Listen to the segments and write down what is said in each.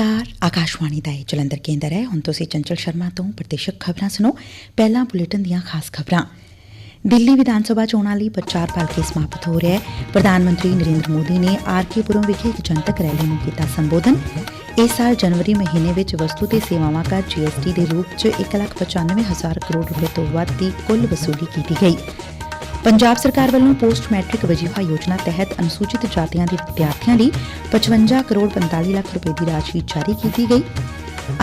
ਨਮਸਕਾਰ ਆਕਾਸ਼ਵਾਣੀ ਦਾ ਇਹ ਜਲੰਧਰ ਕੇਂਦਰ ਹੈ ਹੁਣ ਤੁਸੀਂ ਚੰਚਲ ਸ਼ਰਮਾ ਤੋਂ ਪ੍ਰਤੀਸ਼ਕ ਖਬਰਾਂ ਸੁਣੋ ਪਹਿਲਾਂ ਬੁਲੇਟਿਨ ਦੀਆਂ ਖਾਸ ਖਬਰਾਂ ਦਿੱਲੀ ਵਿਧਾਨ ਸਭਾ ਚੋਣਾਂ ਲਈ ਪ੍ਰਚਾਰ ਭਲਕੇ ਸਮਾਪਤ ਹੋ ਰਿਹਾ ਹੈ ਪ੍ਰਧਾਨ ਮੰਤਰੀ ਨਰਿੰਦਰ ਮੋਦੀ ਨੇ ਆਰਕੇਪੁਰਮ ਵਿਖੇ ਇੱਕ ਜਨਤਕ ਰੈਲੀ ਨੂੰ ਕੀਤਾ ਸੰਬੋਧਨ ਇਸ ਸਾਲ ਜਨਵਰੀ ਮਹੀਨੇ ਵਿੱਚ ਵਸਤੂ ਤੇ ਸੇਵਾਵਾਂ ਕਰ ਜੀਐਸਟੀ ਦੇ ਰੂਪ 'ਚ 1,95,000 ਕਰੋੜ ਰੁਪਏ ਤੋਂ ਵੱਧ ਦੀ ਕੁੱਲ ਵਸੂਲੀ ਕੀਤੀ ਗਈ ਪੰਜਾਬ ਸਰਕਾਰ ਵੱਲੋਂ ਪੋਸਟ ਮੈਟ੍ਰਿਕ ਵਜੀਫਾ ਯੋਜਨਾ ਤਹਿਤ ਅਨੁਸੂਚਿਤ ਜਾਤੀਆਂ ਦੇ ਵਿਦਿਆਰਥੀਆਂ ਲਈ 55 ਕਰੋੜ 45 ਲੱਖ ਰੁਪਏ ਦੀ ਰਾਸ਼ੀ ਜਾਰੀ ਕੀਤੀ ਗਈ।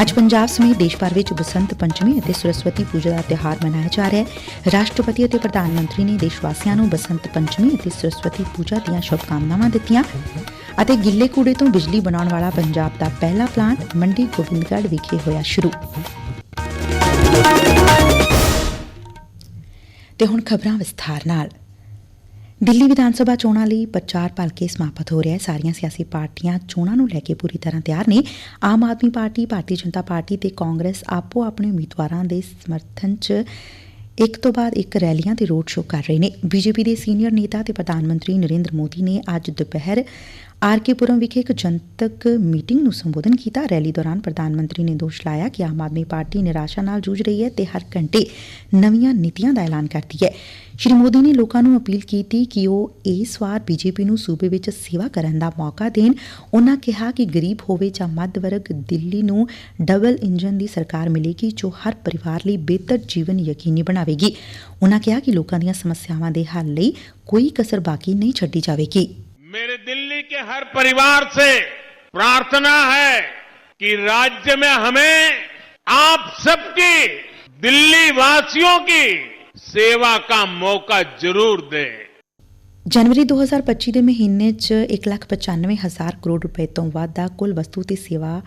ਅੱਜ ਪੰਜਾਬ ਸਮੇਤ ਦੇਸ਼ ਭਰ ਵਿੱਚ ਬਸੰਤ ਪੰਚਮੀ ਅਤੇ ਸਰਸਵਤੀ ਪੂਜਾ ਦਾ ਤਿਉਹਾਰ ਮਨਾਇਆ ਜਾ ਰਿਹਾ ਹੈ। ਰਾਸ਼ਟਰਪਤੀ ਅਤੇ ਪ੍ਰਧਾਨ ਮੰਤਰੀ ਨੇ ਦੇਸ਼ ਵਾਸੀਆਂ ਨੂੰ ਬਸੰਤ ਪੰਚਮੀ ਅਤੇ ਸਰਸਵਤੀ ਪੂਜਾ ਦੀਆਂ ਸ਼ੁਭਕਾਮਨਾਵਾਂ ਦਿੱਤੀਆਂ ਅਤੇ ਗਿੱਲੇ ਕੂੜੇ ਤੋਂ ਬਿਜਲੀ ਬਣਾਉਣ ਵਾਲਾ ਪੰਜਾਬ ਦਾ ਪਹਿਲਾ ਪਲਾਂਟ ਮੰਡੀ ਗੋਬਿੰਦਗੜ੍ਹ ਵਿਖੇ ਹੋਇਆ ਸ਼ੁਰੂ। ਤੇ ਹੁਣ ਖਬਰਾਂ ਵਿਸਥਾਰ ਨਾਲ। ਦਿੱਲੀ ਵਿਧਾਨ ਸਭਾ ਚੋਣਾਂ ਲਈ ਪ੍ਰਚਾਰ ਭਲਕੇ ਸਮਾਪਤ ਹੋ ਰਿਹਾ ਹੈ। ਸਾਰੀਆਂ ਸਿਆਸੀ ਪਾਰਟੀਆਂ ਚੋਣਾਂ ਨੂੰ ਲੈ ਕੇ ਪੂਰੀ ਤਰ੍ਹਾਂ ਤਿਆਰ ਨੇ। ਆਮ ਆਦਮੀ ਪਾਰਟੀ, ਭਾਰਤੀ ਜਨਤਾ ਪਾਰਟੀ ਤੇ ਕਾਂਗਰਸ ਆਪੋ ਆਪਣੇ ਉਮੀਦਵਾਰਾਂ ਦੇ ਸਮਰਥਨ 'ਚ ਇੱਕ ਤੋਂ ਬਾਅਦ ਇੱਕ ਰੈਲੀਆਂ ਤੇ ਰੋਡ ਸ਼ੋਅ ਕਰ ਰਹੇ ਨੇ। ਬੀਜੇਪੀ ਦੇ ਸੀਨੀਅਰ ਨੇਤਾ ਤੇ ਪ੍ਰਧਾਨ ਮੰਤਰੀ ਨਰਿੰਦਰ ਮੋਦੀ ਨੇ ਅੱਜ ਦੁਪਹਿਰ ਆਰ ਪੁਰਮ ਵਿਖੇ ਇੱਕ ਜਨਤਕ ਮੀਟਿੰਗ ਨੂੰ ਸੰਬੋਧਨ ਕੀਤਾ। ਰੈਲੀ ਦੌਰਾਨ ਪ੍ਰਧਾਨ ਮੰਤਰੀ ਨੇ ਦੋਸ਼ ਲਾਇਆ ਕਿ ਆਮ ਆਦਮੀ ਪਾਰਟੀ ਨਿਰਾਸ਼ਾ ਨਾਲ ਜੂਝ ਰਹੀ ਹੈ ਤੇ ਹਰ ਘੰਟੇ ਨਵੀਆਂ ਨੀਤੀਆਂ ਦਾ ਐਲਾਨ ਕਰਦੀ ਹੈ। ਸ਼੍ਰੀ ਮੋਦੀ ਨੇ ਲੋਕਾਂ ਨੂੰ ਅਪੀਲ ਕੀਤੀ ਕਿ ਉਹ ਇਸ ਵਾਰ ਬੀਜੇਪੀ ਨੂੰ ਸੂਬੇ ਵਿੱਚ ਸੇਵਾ ਕਰਨ ਦਾ ਮੌਕਾ ਦੇਣ। ਉਹਨਾਂ ਕਿਹਾ ਕਿ ਗਰੀਬ ਹੋਵੇ ਜਾਂ ਮੱਧ ਵਰਗ ਦਿੱਲੀ ਨੂੰ ਡਬਲ ਇੰਜਨ ਦੀ ਸਰਕਾਰ ਮਿਲੇਗੀ ਜੋ ਹਰ ਪਰਿਵਾਰ ਲਈ ਬਿਹਤਰ ਜੀਵਨ ਯਕੀਨੀ ਬਣਾਵੇਗੀ। ਉਹਨਾਂ ਕਿਹਾ ਕਿ ਲੋਕਾਂ ਦੀਆਂ ਸਮੱਸਿਆਵਾਂ ਦੇ ਹੱਲ ਲਈ ਕੋਈ ਕਸਰ ਬਾਕੀ ਨਹੀਂ ਛੱਡੀ ਜਾਵੇਗੀ। के हर परिवार से प्रार्थना है कि राज्य में हमें आप सबकी दिल्ली वासियों की सेवा का मौका जरूर दें ਜਨਵਰੀ 2025 ਦੇ ਮਹੀਨੇ 'ਚ 1,95,000 ਕਰੋੜ ਰੁਪਏ ਤੋਂ ਵੱਧ ਦਾ ਕੁੱਲ ਵਸਤੂ ਤੇ ਸੇਵਾ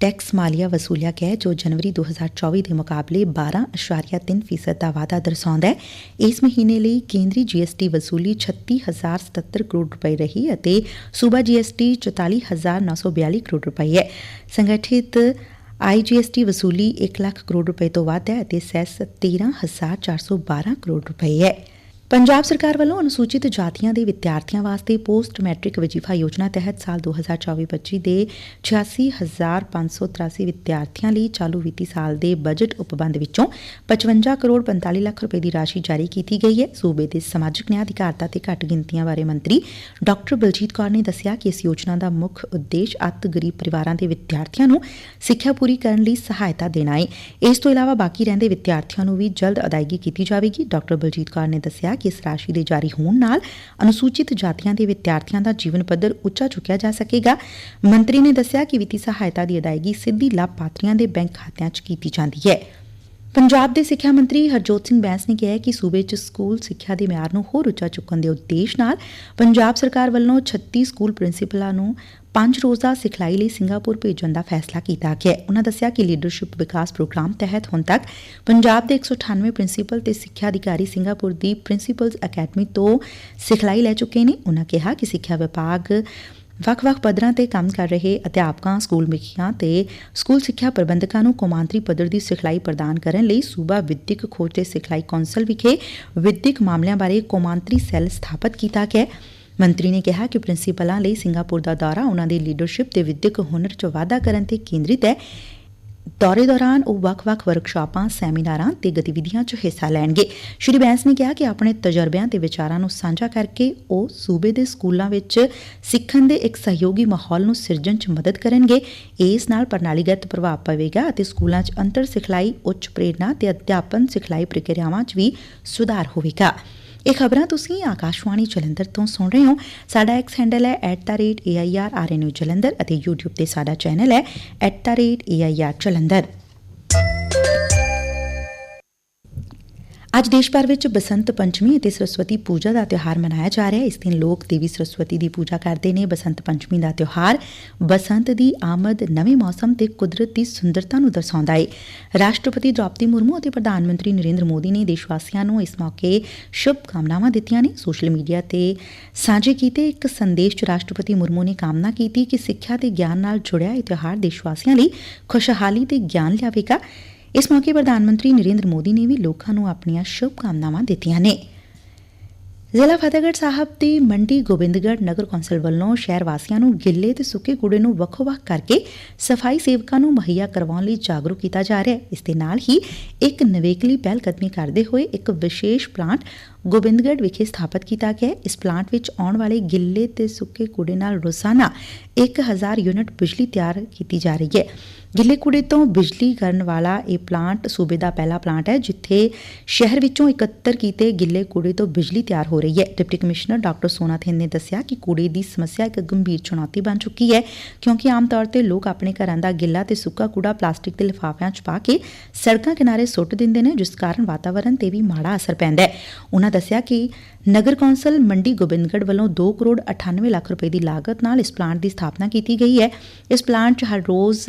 ਟੈਕਸ ਮਾਲੀਆ ਵਸੂਲਿਆ ਗਿਆ ਜੋ ਜਨਵਰੀ 2024 ਦੇ ਮੁਕਾਬਲੇ 12.3% ਦਾ ਵਾਧਾ ਦਰਸਾਉਂਦਾ ਹੈ। ਇਸ ਮਹੀਨੇ ਲਈ ਕੇਂਦਰੀ ਜੀਐਸਟੀ ਵਸੂਲੀ 36077 ਕਰੋੜ ਰੁਪਏ ਰਹੀ ਅਤੇ ਸੂਬਾ ਜੀਐਸਟੀ 44942 ਕਰੋੜ ਰੁਪਏ ਹੈ। ਸੰਗਠਿਤ ਆਈਜੀਐਸਟੀ ਵਸੂਲੀ 1 ਲੱਖ ਕਰੋੜ ਰੁਪਏ ਤੋਂ ਵੱਧ ਹੈ ਅਤੇ ਸੈਸ 13412 ਕਰੋੜ ਰੁਪਏ ਹੈ। ਪੰਜਾਬ ਸਰਕਾਰ ਵੱਲੋਂ ਅਨੁਸੂਚਿਤ ਜਾਤੀਆਂ ਦੇ ਵਿਦਿਆਰਥੀਆਂ ਵਾਸਤੇ ਪੋਸਟ ਮੈਟ੍ਰਿਕ ਵਜੀਫਾ ਯੋਜਨਾ ਤਹਿਤ ਸਾਲ 2024-25 ਦੇ 86583 ਵਿਦਿਆਰਥੀਆਂ ਲਈ ਚਾਲੂ ਵਿੱਤੀ ਸਾਲ ਦੇ ਬਜਟ ਉਪਬੰਧ ਵਿੱਚੋਂ 55 ਕਰੋੜ 45 ਲੱਖ ਰੁਪਏ ਦੀ ਰਾਸ਼ੀ ਜਾਰੀ ਕੀਤੀ ਗਈ ਹੈ। ਸੂਬੇ ਦੇ ਸਮਾਜਿਕ ਨਿਆਂ ਅਧਿਕਾਰਤਾ ਤੇ ਘੱਟ ਗਿਣਤੀਆਂ ਬਾਰੇ ਮੰਤਰੀ ਡਾਕਟਰ ਬਲਜੀਤ ਕੌਰ ਨੇ ਦੱਸਿਆ ਕਿ ਇਸ ਯੋਜਨਾ ਦਾ ਮੁੱਖ ਉਦੇਸ਼ ਅੱਤ ਗਰੀਬ ਪਰਿਵਾਰਾਂ ਦੇ ਵਿਦਿਆਰਥੀਆਂ ਨੂੰ ਸਿੱਖਿਆ ਪੂਰੀ ਕਰਨ ਲਈ ਸਹਾਇਤਾ ਦੇਣਾ ਹੈ ਇਸ ਤੋਂ ਇਲਾਵਾ ਬਾਕੀ ਰਹਿੰਦੇ ਵਿਦਿਆਰਥੀਆਂ ਨੂੰ ਵੀ ਜਲਦ ਅਦਾਇਗੀ ਕੀਤੀ ਜਾਵੇਗੀ। ਡਾਕਟਰ ਬਲਜੀਤ ਕੌਰ ਨੇ ਦੱਸਿਆ ਕਿ ਇਸ ਰਾਸ਼ੀ ਦੇ ਜਾਰੀ ਹੋਣ ਨਾਲ ਅਨੁਸੂਚਿਤ ਜਾਤੀਆਂ ਦੇ ਵਿਦਿਆਰਥੀਆਂ ਦਾ ਜੀਵਨ ਪੱਧਰ ਉੱਚਾ ਚੁੱਕਿਆ ਜਾ ਸਕੇਗਾ। ਮੰਤਰੀ ਨੇ ਦੱਸਿਆ ਕਿ ਵਿੱਤੀ ਸਹਾਇਤਾ ਦੀ ਅਦਾਇਗੀ ਸਿੱਧੀ ਲਾਭਪਾਤਰੀਆਂ ਦੇ ਬੈਂਕ ਖਾਤਿਆਂ 'ਚ ਕੀਤੀ ਜਾਂਦੀ ਹੈ। ਪੰਜਾਬ ਦੇ ਸਿੱਖਿਆ ਮੰਤਰੀ ਹਰਜੋਤ ਸਿੰਘ ਬੈਂਸ ਨੇ ਕਿਹਾ ਕਿ ਸੂਬੇ 'ਚ ਸਕੂਲ ਸਿੱਖਿਆ ਦੇ ਮਿਆਰ ਨੂੰ ਹੋਰ ਉੱਚਾ ਚੁੱਕਣ ਦੇ ਉਦੇਸ਼ ਨਾਲ ਪੰਜਾਬ ਸਰਕਾਰ ਵੱਲੋਂ 36 ਸਕੂਲ ਪ੍ਰਿੰਸੀਪਲਾਂ ਨੂੰ ਪੰਜ ਰੋਜ਼ਾ ਸਿਖਲਾਈ ਲਈ ਸਿੰਗਾਪੁਰ ਭੇਜਣ ਦਾ ਫੈਸਲਾ ਕੀਤਾ ਗਿਆ। ਹੈ ਉਨ੍ਹਾਂ ਦੱਸਿਆ ਕਿ ਲੀਡਰਸ਼ਿਪ ਵਿਕਾਸ ਪ੍ਰੋਗਰਾਮ ਤਹਿਤ ਹੁਣ ਤੱਕ ਪੰਜਾਬ ਦੇ 198 ਪ੍ਰਿੰਸੀਪਲ ਤੇ ਸਿੱਖਿਆ ਅਧਿਕਾਰੀ ਸਿੰਗਾਪੁਰ ਦੀ ਪ੍ਰਿੰਸੀਪਲਸ ਅਕੈਡਮੀ ਤੋਂ ਸਿਖਲਾਈ ਲੈ ਚੁੱਕੇ ਨੇ। ਉਨ੍ਹਾਂ ਕਿਹਾ ਕਿ ਸਿੱਖਿਆ ਵਿਭਾਗ ਵੱਖ-ਵੱਖ ਪੱਧਰਾਂ ਤੇ ਕੰਮ ਕਰ ਰਹੇ ਅਧਿਆਪਕਾਂ, ਸਕੂਲ ਮੁਖੀਆਂ ਤੇ ਸਕੂਲ ਸਿੱਖਿਆ ਪ੍ਰਬੰਧਕਾਂ ਨੂੰ ਕੌਮਾਂਤਰੀ ਪੱਧਰ ਦੀ ਸਿਖਲਾਈ ਪ੍ਰਦਾਨ ਕਰਨ ਲਈ ਸੂਬਾ ਵਿਦਿਅਕ ਖੋਜ ਤੇ ਸਿਖਲਾਈ ਕੌਂਸਲ ਵਿਖੇ ਵਿਦਿਅਕ ਮਾਮਲਿਆਂ ਬਾਰੇ ਕੌਮਾਂਤਰੀ ਸੈੱਲ ਸਥਾਪਿਤ ਕੀਤਾ ਗਿਆ। ਹੈ ਮੰਤਰੀ ਨੇ ਕਿਹਾ ਕਿ ਪ੍ਰਿੰਸੀਪਲਾਂ ਲਈ ਸਿੰਗਾਪੁਰ ਦਾ ਦੌਰਾ ਉਹਨਾਂ ਦੀ ਲੀਡਰਸ਼ਿਪ ਤੇ ਵਿਦਿਅਕ ਹੁਨਰ 'ਚ ਵਾਧਾ ਕਰਨ ਤੇ ਕੇਂਦਰਿਤ ਹੈ ਦੌਰੇ ਦੌਰਾਨ ਉਹ ਵੱਖ-ਵੱਖ ਵਰਕਸ਼ਾਪਾਂ, ਸੈਮੀਨਾਰਾਂ ਤੇ ਗਤੀਵਿਧੀਆਂ 'ਚ ਹਿੱਸਾ ਲੈਣਗੇ। ਸ਼੍ਰੀ ਬੈਂਸ ਨੇ ਕਿਹਾ ਕਿ ਆਪਣੇ ਤਜਰਬਿਆਂ ਤੇ ਵਿਚਾਰਾਂ ਨੂੰ ਸਾਂਝਾ ਕਰਕੇ ਉਹ ਸੂਬੇ ਦੇ ਸਕੂਲਾਂ ਵਿੱਚ ਸਿੱਖਣ ਦੇ ਇੱਕ ਸਹਿਯੋਗੀ ਮਾਹੌਲ ਨੂੰ ਸਿਰਜਣ 'ਚ ਮਦਦ ਕਰਨਗੇ। ਇਸ ਨਾਲ ਪ੍ਰਣਾਲੀਗਤ ਪ੍ਰਭਾਵ ਪਵੇਗਾ ਅਤੇ ਸਕੂਲਾਂ 'ਚ ਅੰਤਰ ਸਿਖਲਾਈ, ਉੱਚ ਪ੍ਰੇਰਣਾ ਤੇ ਅਧਿਆਪਨ ਸਿਖਲਾਈ ਪ੍ਰਕਿਰਿਆਵਾਂ 'ਚ ਵੀ ਸੁਧਾਰ ਹੋਵੇਗਾ। ਇਹ ਖਬਰਾਂ ਤੁਸੀਂ ਆਕਾਸ਼ਵਾਣੀ ਜਲੰਧਰ ਤੋਂ ਸੁਣ ਰਹੇ ਹੋ। ਸਾਡਾ ਐਕਸ ਹੈਂਡਲ ਹੈ @airrnu ਜਲੰਧਰ ਅਤੇ YouTube ਤੇ ਸਾਡਾ ਚੈਨਲ ਹੈ @air ਅੱਜ ਦੇਸ਼ ਭਰ ਵਿੱਚ ਬਸੰਤ ਪੰਚਮੀ ਅਤੇ ਸਰਸਵਤੀ ਪੂਜਾ ਦਾ ਤਿਉਹਾਰ ਮਨਾਇਆ ਜਾ ਰਿਹਾ ਹੈ। ਇਸ ਦਿਨ ਲੋਕ ਦੇਵੀ ਸਰਸਵਤੀ ਦੀ ਪੂਜਾ ਕਰਦੇ ਨੇ। ਬਸੰਤ ਪੰਚਮੀ ਦਾ ਤਿਉਹਾਰ ਬਸੰਤ ਦੀ ਆਮਦ, ਨਵੇਂ ਮੌਸਮ ਤੇ ਕੁਦਰਤ ਦੀ ਸੁੰਦਰਤਾ ਨੂੰ ਦਰਸਾਉਂਦਾ ਹੈ। ਰਾਸ਼ਟਰਪਤੀ ਦ੍ਰੌਪਦੀ ਮੁਰਮੂ ਅਤੇ ਪ੍ਰਧਾਨ ਮੰਤਰੀ ਨਰਿੰਦਰ ਮੋਦੀ ਨੇ ਦੇਸ਼ ਵਾਸੀਆਂ ਨੂੰ ਇਸ ਮੌਕੇ ਸ਼ੁਭ ਕਾਮਨਾਵਾਂ ਦਿੱਤੀਆਂ ਨੇ। ਸੋਸ਼ਲ ਮੀਡੀਆ ਤੇ ਸਾਂਝੇ ਕੀਤੇ ਇੱਕ ਸੰਦੇਸ਼ 'ਚ ਰਾਸ਼ਟਰਪਤੀ ਮੁਰਮੂ ਨੇ ਕਾਮਨਾ ਕੀਤੀ ਕਿ ਸਿੱਖਿਆ ਤੇ ਗਿਆਨ ਨਾਲ ਜੁੜਿਆ ਇਹ ਤਿਉਹਾਰ ਦੇਸ਼ ਵਾਸੀਆਂ ਲਈ ਖੁਸ਼ਹਾਲੀ ਤੇ ਗਿਆਨ ਲਿਆਵੇਗਾ। ਇਸ ਮੌਕੇ ਪ੍ਰਧਾਨ ਮੰਤਰੀ ਨਰਿੰਦਰ ਮੋਦੀ ਨੇ ਵੀ ਲੋਕਾਂ ਨੂੰ ਆਪਣੀਆਂ ਸ਼ੁਭ ਕਾਮਨਾਵਾਂ ਦਿੱਤੀਆਂ ਨੇ। ਜ਼ਿਲ੍ਹਾ ਫਤਿਹਗੜ੍ਹ ਸਾਹਿਬ ਦੀ ਮੰਡੀ ਗੋਬਿੰਦਗੜ੍ਹ ਨਗਰ ਕੌਂਸਲ ਵੱਲੋਂ ਸ਼ਹਿਰ ਵਾਸੀਆਂ ਨੂੰ ਗਿੱਲੇ ਤੇ ਸੁੱਕੇ ਕੂੜੇ ਨੂੰ ਵੱਖੋ-ਵੱਖ ਕਰਕੇ ਸਫ਼ਾਈ ਸੇਵਕਾਂ ਨੂੰ ਮੁਹੱਈਆ ਕਰਵਾਉਣ ਲਈ ਜਾਗਰੂਕ ਕੀਤਾ ਜਾ ਰਿਹਾ ਹੈ। ਇਸ ਦੇ ਨਾਲ ਹੀ ਇੱਕ ਨਵੇਕਲੀ ਪਹਿਲ ਕਦਮੀ ਕਰਦੇ ਹੋਏ ਇੱਕ ਵਿਸ਼ੇਸ਼ ਪਲਾਂਟ ਗੋਬਿੰਦਗੜ੍ਹ ਵਿਖੇ ਸਥਾਪਿਤ ਕੀਤਾ ਗਿਆ ਹੈ। ਇਸ ਪਲਾਂਟ ਵਿੱਚ ਆਉਣ ਵਾਲੇ ਗਿੱਲੇ ਤੇ ਸੁੱਕੇ ਕੂੜੇ ਨਾਲ ਰੋਜ਼ਾਨਾ 1000 ਯੂਨਿਟ ਬਿਜਲੀ ਤਿਆਰ ਕੀਤੀ ਜਾ ਰਹੀ ਹੈ। ਗਿੱਲੇ ਕੂੜੇ ਤੋਂ ਬਿਜਲੀ ਕਰਨ ਵਾਲਾ ਇਹ ਪਲਾਂਟ ਸੂਬੇ ਦਾ ਪਹਿਲਾ ਪਲਾਂਟ ਹੈ, ਜਿੱਥੇ ਸ਼ਹਿਰ ਵਿੱਚੋਂ ਇਕੱਤਰ ਕੀਤੇ ਗਿੱਲੇ ਕੂੜੇ ਤੋਂ ਬਿਜਲੀ ਤਿਆਰ ਹੋ ਰਹੀ ਹੈ। ਡਿਪਟੀ ਕਮਿਸ਼ਨਰ ਡਾਕਟਰ ਸੋਨਾ ਥਿੰਦ ਨੇ ਦੱਸਿਆ ਕਿ ਕੂੜੇ ਦੀ ਸਮੱਸਿਆ ਇੱਕ ਗੰਭੀਰ ਚੁਣੌਤੀ ਬਣ ਚੁੱਕੀ ਹੈ, ਕਿਉਂਕਿ ਆਮ ਤੌਰ ਤੇ ਲੋਕ ਆਪਣੇ ਘਰਾਂ ਦਾ ਗਿੱਲਾ ਤੇ ਸੁੱਕਾ ਕੂੜਾ ਪਲਾਸਟਿਕ ਦੇ ਲਿਫਾਫਿਆਂ 'ਚ ਪਾ ਕੇ ਸੜਕਾਂ ਕਿਨਾਰੇ ਸੁੱਟ ਦਿੰਦੇ ਨੇ, ਜਿਸ ਕਾਰਨ ਵਾਤਾਵਰਣ ਤੇ ਵੀ ਮਾੜਾ ਅਸਰ ਪੈਂਦਾ ਹੈ। ਉਹਨਾਂ ਦੱਸਿਆ ਕਿ ਨਗਰ ਕੌਂਸਲ ਮੰਡੀ ਗੋਬਿੰਦਗੜ੍ਹ ਵੱਲੋਂ 2 ਕਰੋੜ 98 ਲੱਖ ਰੁਪਏ ਦੀ ਲਾਗਤ ਨਾਲ ਇਸ ਪਲਾਂਟ ਦੀ ਸਥਾਪਨਾ ਕੀਤੀ ਗਈ ਹੈ। ਇਸ ਪਲਾਂਟ 'ਚ ਹਰ ਰੋਜ਼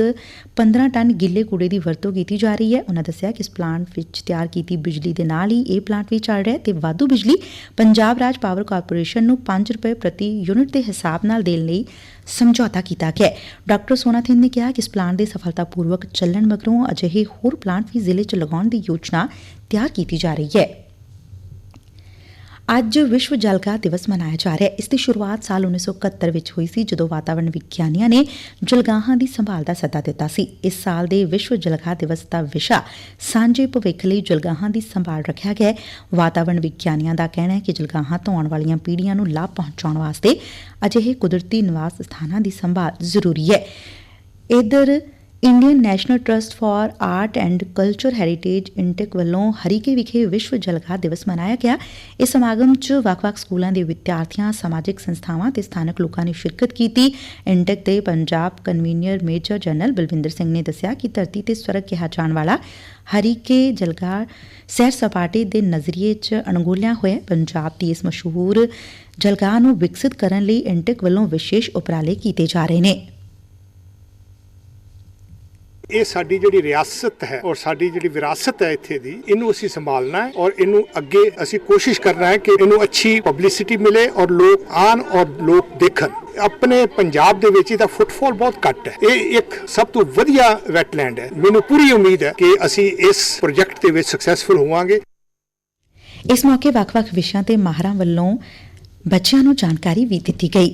15 ਟਨ ਗਿੱਲੇ ਕੂੜੇ ਦੀ ਵਰਤੋਂ ਕੀਤੀ ਜਾ ਰਹੀ ਹੈ। ਉਹਨਾਂ ਦੱਸਿਆ ਕਿ ਇਸ ਪਲਾਂਟ ਵਿੱਚ ਤਿਆਰ ਕੀਤੀ ਬਿਜਲੀ ਦੇ ਨਾਲ ਹੀ ਇਹ ਪਲਾਂਟ ਵੀ ਚੱਲ ਰਿਹਾ ਹੈ ਤੇ ਵਾਧੂ ਬਿਜਲੀ ਪੰਜਾਬ ਰਾਜ ਪਾਵਰ ਕਾਰਪੋਰੇਸ਼ਨ ਨੂੰ 5 ਰੁਪਏ ਪ੍ਰਤੀ ਯੂਨਿਟ ਦੇ ਹਿਸਾਬ ਨਾਲ ਦੇਣ ਲਈ ਸਮਝੌਤਾ ਕੀਤਾ ਗਿਆ ਡਾਕਟਰ ਸੋਨਾਥਿਨ ਨੇ ਕਿਹਾ ਕਿ ਇਸ ਪਲਾਂਟ ਦੇ ਸਫਲਤਾਪੂਰਵਕ ਚੱਲਣ ਮਗਰੋਂ ਅਜਿਹੇ ਹੋਰ ਪਲਾਂਟ ਵੀ ਜ਼ਿਲ੍ਹੇ 'ਚ ਲਗਾਉਣ ਦੀ ਯੋਜਨਾ ਤਿਆਰ ਕੀਤੀ ਜਾ ਰਹੀ ਹੈ। ਅੱਜ ਵਿਸ਼ਵ ਜਲਗਾ ਦਿਵਸ ਮਨਾਇਆ ਜਾ ਰਿਹਾ ਹੈ। ਇਸ ਦੀ ਸ਼ੁਰੂਆਤ ਸਾਲ 1971 ਵਿੱਚ ਹੋਈ ਸੀ, ਜਦੋਂ ਵਾਤਾਵਰਣ ਵਿਗਿਆਨੀਆਂ ਨੇ ਜਲਗਾਹਾਂ ਦੀ ਸੰਭਾਲ ਦਾ ਸੱਦਾ ਦਿੱਤਾ ਸੀ। ਇਸ ਸਾਲ ਦੇ ਵਿਸ਼ਵ ਜਲਗਾ ਦਿਵਸ ਦਾ ਵਿਸ਼ਾ ਸਾਂਝੇ ਭਵਿੱਖ ਲਈ ਜਲਗਾਹਾਂ ਦੀ ਸੰਭਾਲ ਰੱਖਿਆ ਗਿਆ ਹੈ। ਵਾਤਾਵਰਣ ਵਿਗਿਆਨੀਆਂ ਦਾ ਕਹਿਣਾ ਹੈ ਕਿ ਜਲਗਾਹਾਂ ਤੋਂ ਆਉਣ ਵਾਲੀਆਂ ਪੀੜ੍ਹੀਆਂ ਨੂੰ ਲਾਭ ਪਹੁੰਚਾਉਣ ਵਾਸਤੇ ਅਜਿਹੇ ਕੁਦਰਤੀ ਨਿਵਾਸ ਸਥਾਨਾਂ ਦੀ ਸੰਭਾਲ ਜ਼ਰੂਰੀ ਹੈ। ਇਧਰ Indian National Trust for Art and Culture Heritage INTACH ਵੱਲੋਂ ਹਰੀਕੇ ਵਿਖੇ ਵਿਸ਼ਵ ਜਲਗਾ ਦਿਵਸ ਮਨਾਇਆ ਗਿਆ। ਇਸ ਸਮਾਗਮ 'ਚ ਵੱਖ-ਵੱਖ ਸਕੂਲਾਂ ਦੇ ਵਿਦਿਆਰਥੀਆਂ, ਸਮਾਜਿਕ ਸੰਸਥਾਵਾਂ ਤੇ ਸਥਾਨਕ ਲੋਕਾਂ ਨੇ ਸ਼ਿਰਕਤ ਕੀਤੀ। ਇੰਟੈਕ ਦੇ Punjab convener major general Balwinder Singh ਨੇ ਦੱਸਿਆ ਕਿ ਧਰਤੀ ਤੇ ਸਵਰਗ ਕਿਹਾ ਜਾਣ ਵਾਲਾ ਹਰੀਕੇ ਜਲਗਾ ਸੈਰ ਸਪਾਟੇ ਦੇ ਨਜ਼ਰੀਏ 'ਚ ਅਣਗੋਲਿਆ ਹੋਇਆ ਪੰਜਾਬ ਦੀ ਇਸ ਮਸ਼ਹੂਰ ਜਲਗਾਹ ਨੂੰ ਵਿਕਸਿਤ ਕਰਨ ਲਈ ਇੰਟੈਕ ਵੱਲੋਂ ਵਿਸ਼ੇਸ਼ ਉਪਰਾਲੇ ਕੀਤੇ ਜਾ ਰਹੇ ਨੇ। ਇਹ ਸਾਡੀ ਜਿਹੜੀ ਰਿਆਸਤ ਹੈ ਔਰ ਸਾਡੀ ਜਿਹੜੀ ਵਿਰਾਸਤ ਹੈ ਇੱਥੇ ਦੀ, ਇਹਨੂੰ ਅਸੀਂ ਸੰਭਾਲਣਾ ਹੈ ਔਰ ਇਹਨੂੰ ਅੱਗੇ ਅਸੀਂ ਕੋਸ਼ਿਸ਼ ਕਰਨਾ ਹੈ ਕਿ ਇਹਨੂੰ ਅੱਛੀ ਪਬਲਿਸਿਟੀ ਮਿਲੇ ਔਰ ਲੋਕ ਆਣ ਔਰ ਲੋਕ ਦੇਖਣ। ਆਪਣੇ ਪੰਜਾਬ ਦੇ ਵਿੱਚ ਇਹਦਾ ਫੁੱਟਫਾਲ ਬਹੁਤ ਘੱਟ ਹੈ। ਇਹ ਇੱਕ ਸਭ ਤੋਂ ਵਧੀਆ ਵੈਟਲੈਂਡ ਹੈ। ਮੈਨੂੰ ਪੂਰੀ ਉਮੀਦ ਹੈ ਕਿ ਅਸੀਂ ਇਸ ਪ੍ਰੋਜੈਕਟ ਦੇ ਵਿੱਚ ਸਕਸੈਸਫੁਲ ਹੋਵਾਂਗੇ। ਇਸ ਮੌਕੇ ਵੱਖ-ਵੱਖ ਵਿਸ਼ਿਆਂ ਤੇ ਮਾਹਰਾਂ ਵੱਲੋਂ ਬੱਚਿਆਂ ਨੂੰ ਜਾਣਕਾਰੀ ਵੀ ਦਿੱਤੀ ਗਈ।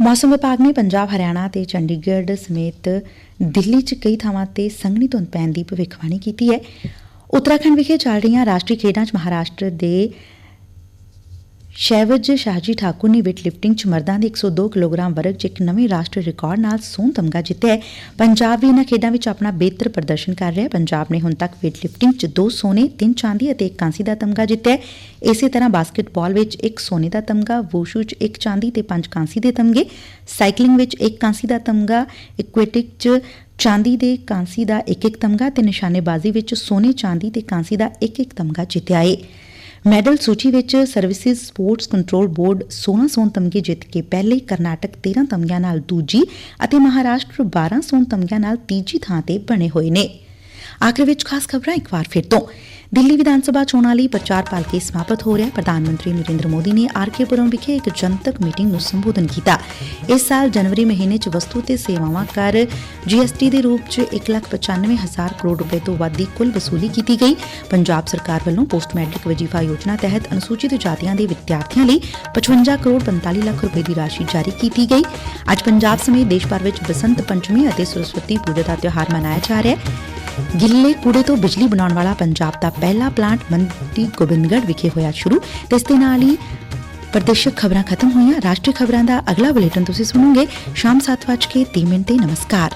ਮੌਸਮ ਵਿਭਾਗ ਨੇ ਪੰਜਾਬ, ਹਰਿਆਣਾ ਤੇ ਚੰਡੀਗੜ੍ਹ ਸਮੇਤ ਦਿੱਲੀ 'ਚ ਕਈ ਥਾਵਾਂ ਤੇ ਸੰਘਣੀ ਧੁੰਦ ਪੈਣ ਦੀ ਭਵਿੱਖਬਾਣੀ ਕੀਤੀ ਹੈ। ਉੱਤਰਾਖੰਡ ਵਿਖੇ ਚੱਲ ਰਹੀਆਂ ਰਾਸ਼ਟਰੀ ਖੇਡਾਂ 'ਚ ਮਹਾਰਾਸ਼ਟਰ ਦੇ ਸ਼ੈਵਜ ਸ਼ਾਹਜੀ ਠਾਕੁਰ ਨੇ weight lifting 'ਚ ਮਰਦਾਂ ਦੇ 102 ਕਿਲੋਗ੍ਰਾਮ ਵਰਗ 'ਚ ਇੱਕ ਨਵੇਂ ਰਾਸ਼ਟਰੀ ਰਿਕਾਰਡ ਨਾਲ ਸੋਨ ਤਮਗਾ ਜਿੱਤਿਆ ਹੈ। ਪੰਜਾਬ ਵੀ ਇਹਨਾਂ ਖੇਡਾਂ ਵਿੱਚ ਆਪਣਾ ਬਿਹਤਰ ਪ੍ਰਦਰਸ਼ਨ ਕਰ ਰਿਹਾ ਹੈ। ਪੰਜਾਬ ਨੇ ਹੁਣ ਤੱਕ weight lifting 'ਚ ਦੋ ਸੋਨੇ, ਤਿੰਨ ਚਾਂਦੀ ਅਤੇ ਇੱਕ ਕਾਂਸੀ ਦਾ ਤਮਗਾ ਜਿੱਤਿਆ ਹੈ। ਇਸੇ ਤਰ੍ਹਾਂ ਬਾਸਕਟਬਾਲ ਵਿੱਚ ਇੱਕ ਸੋਨੇ ਦਾ ਤਮਗਾ, ਵੂਸ਼ੂ 'ਚ ਇੱਕ ਚਾਂਦੀ ਤੇ ਪੰਜ ਕਾਂਸੀ ਦੇ ਤਮਗੇ ਸਾਈਕਲਿੰਗ ਵਿੱਚ ਇੱਕ ਕਾਂਸੀ ਦਾ ਤਮਗਾ ਇਕੁਐਟਿਕ 'ਚ ਚਾਂਦੀ ਦੇ ਕਾਂਸੀ ਦਾ ਇੱਕ ਇੱਕ ਤਮਗਾ ਤੇ ਨਿਸ਼ਾਨੇਬਾਜ਼ੀ ਵਿੱਚ ਸੋਨੇ, ਚਾਂਦੀ ਤੇ ਕਾਂਸੀ ਦਾ ਇੱਕ ਇੱਕ ਤਮਗਾ ਜਿੱਤਿਆ ਹੈ। ਮੈਡਲ ਸੂਚੀ ਵਿੱਚ ਸਰਵਿਸਿਜ਼ ਸਪੋਰਟਸ ਕੰਟਰੋਲ ਬੋਰਡ 16 ਸੋਨ ਤਮਗੇ ਜਿੱਤ ਕੇ ਪਹਿਲੇ ਕਰਨਾਟਕ 13 ਤਮਗਿਆਂ ਨਾਲ ਦੂਜੀ ਅਤੇ ਮਹਾਰਾਸ਼ਟਰ 12 ਸੋਨ ਤਮਗਿਆਂ ਨਾਲ ਤੀਜੀ ਥਾਂ ਤੇ ਬਣੇ ਹੋਏ ਨੇ। ਆਖਰ ਵਿੱਚ ਖਾਸ ਖਬਰਾਂ ਇੱਕ ਵਾਰ ਫਿਰ ਤੋਂ। ਦਿੱਲੀ ਵਿਧਾਨ ਸਭਾ ਚੋਣਾਂ ਲਈ ਪ੍ਰਚਾਰ ਪਾਲਕੇ ਸਮਾਪਤ ਹੋ ਰਿਹਾ। ਪ੍ਰਧਾਨ ਮੰਤਰੀ ਨਰਿੰਦਰ ਮੋਦੀ ਨੇ ਆਰਕੇਪੁਰਮ ਵਿਖੇ ਇੱਕ ਜਨਤਕ ਮੀਟਿੰਗ ਨੂੰ ਸੰਬੋਧਨ ਕੀਤਾ। ਇਸ ਸਾਲ ਜਨਵਰੀ ਮਹੀਨੇ 'ਚ ਵਸਤੂ ਤੇ ਸੇਵਾਵਾਂ ਕਰ ਜੀਐਸਟੀ ਦੇ ਰੂਪ 'ਚ 1,95,000 ਕਰੋੜ ਰੁਪਏ ਤੋਂ ਵੱਧ ਦੀ ਕੁੱਲ ਵਸੂਲੀ ਕੀਤੀ ਗਈ। ਪੰਜਾਬ ਸਰਕਾਰ ਵੱਲੋਂ ਪੋਸਟ ਮੈਟ੍ਰਿਕ ਵਜੀਫਾ ਯੋਜਨਾ ਤਹਿਤ ਅਨੁਸੂਚਿਤ ਜਾਤੀਆਂ ਦੇ ਵਿਦਿਆਰਥੀਆਂ ਲਈ 55 ਕਰੋੜ 45 ਲੱਖ ਰੁਪਏ ਦੀ ਰਾਸ਼ੀ ਜਾਰੀ ਕੀਤੀ ਗਈ। ਅੱਜ ਪੰਜਾਬ ਸਮੇਤ ਦੇਸ਼ ਭਰ ਵਿੱਚ ਬਸੰਤ ਪੰਚਮੀ ਅਤੇ ਸਰਸਵਤੀ ਪੂਜਾ ਦਾ ਤਿਉਹਾਰ ਮਨਾਇਆ ਜਾ ਰਿਹਾ ਹੈ। ਗਿੱਲੇ ਕੂੜੇ ਤੋਂ ਬਿਜਲੀ ਬਣਾਉਣ ਵਾਲਾ ਪੰਜਾਬ ਦਾ ਪਹਿਲਾ ਪਲਾਂਟ ਮੰਡੀ ਗੋਬਿੰਦਗੜ੍ਹ ਵਿਖੇ ਹੋਇਆ ਸ਼ੁਰੂ। ਤੇ ਇਸ ਦੇ ਨਾਲ ਹੀ ਪ੍ਰਦੇਸ਼ਕ ਖਬਰਾਂ ਖਤਮ ਹੋਈਆਂ। ਰਾਸ਼ਟਰੀ ਖਬਰਾਂ ਦਾ ਅਗਲਾ ਬੁਲੇਟਿਨ ਤੁਸੀਂ ਸੁਣੋਗੇ। ਸ਼ਾਮ 7:30 ਮਿੰਟ ਤੇ ਨਮਸਕਾਰ।